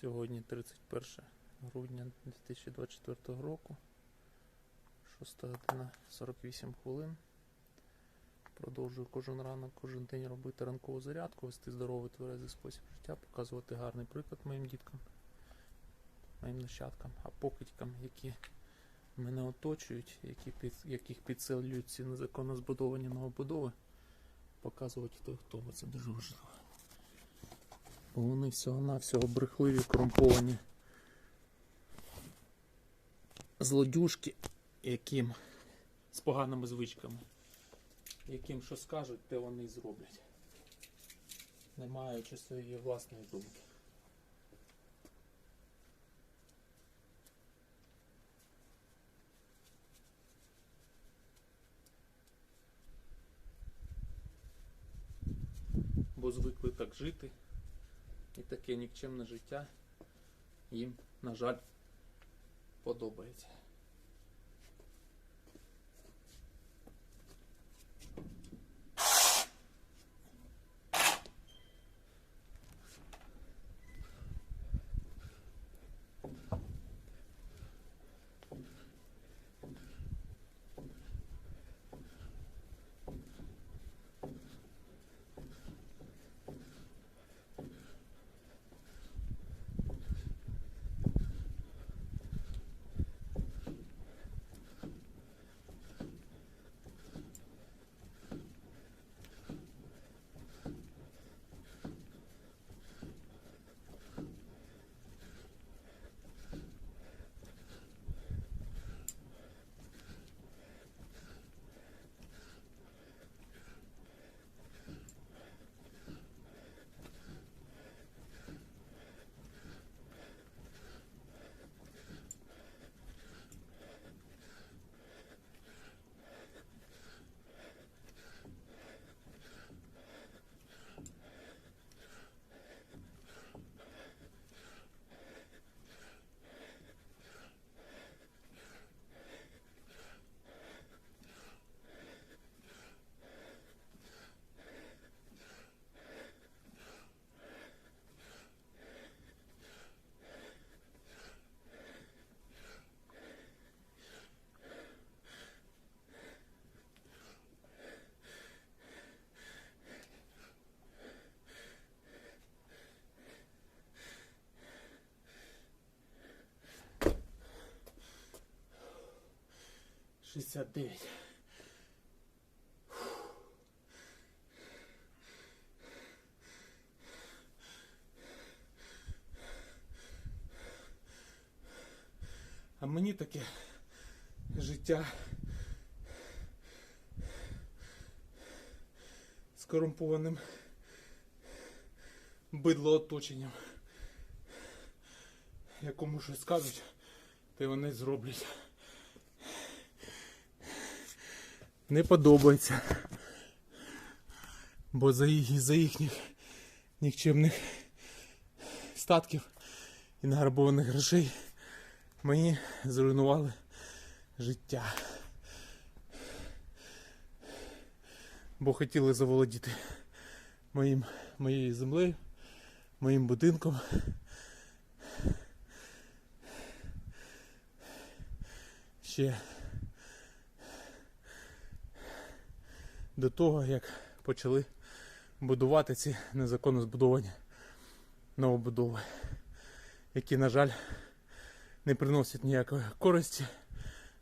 Сьогодні 31 грудня 2024 року. 6 година 48 хвилин. Продовжую кожен ранок, кожен день робити ранкову зарядку, вести здоровий тверезий спосіб життя, показувати гарний приклад моїм діткам, моїм нащадкам, а покидькам, які мене оточують, які під, яких підселюють ці незаконно збудовані новобудови, показувати хто хто, бо це дуже важливо. Вони всього-навсього брехливі, корумповані злодюжки, яким з поганими звичками, яким що скажуть, те вони і зроблять. Не маючи своєї власної думки. Бо звикли так жити. І таке нікчемне життя їм, на жаль, подобається. Шістдесят дев'ять. А мені таке життя з корумпованим бидло оточенням, якому щось скажуть, то вони зроблять. Не подобається. Бо за, їх, за їхніх нікчемних статків і награбованих грошей мені зруйнували життя. Бо хотіли заволодіти моїм, моєю землею, моїм будинком. Ще до того, як почали будувати ці незаконно збудовані новобудови, які, на жаль, не приносять ніякої користі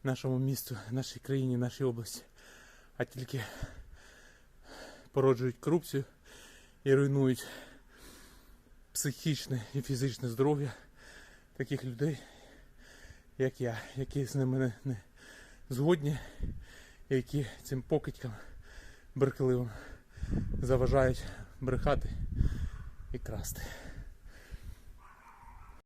нашому місту, нашій країні, нашій області, а тільки породжують корупцію і руйнують психічне і фізичне здоров'я таких людей, як я, які з ними не, згодні, які цим покидькам брехливим заважають брехати і красти.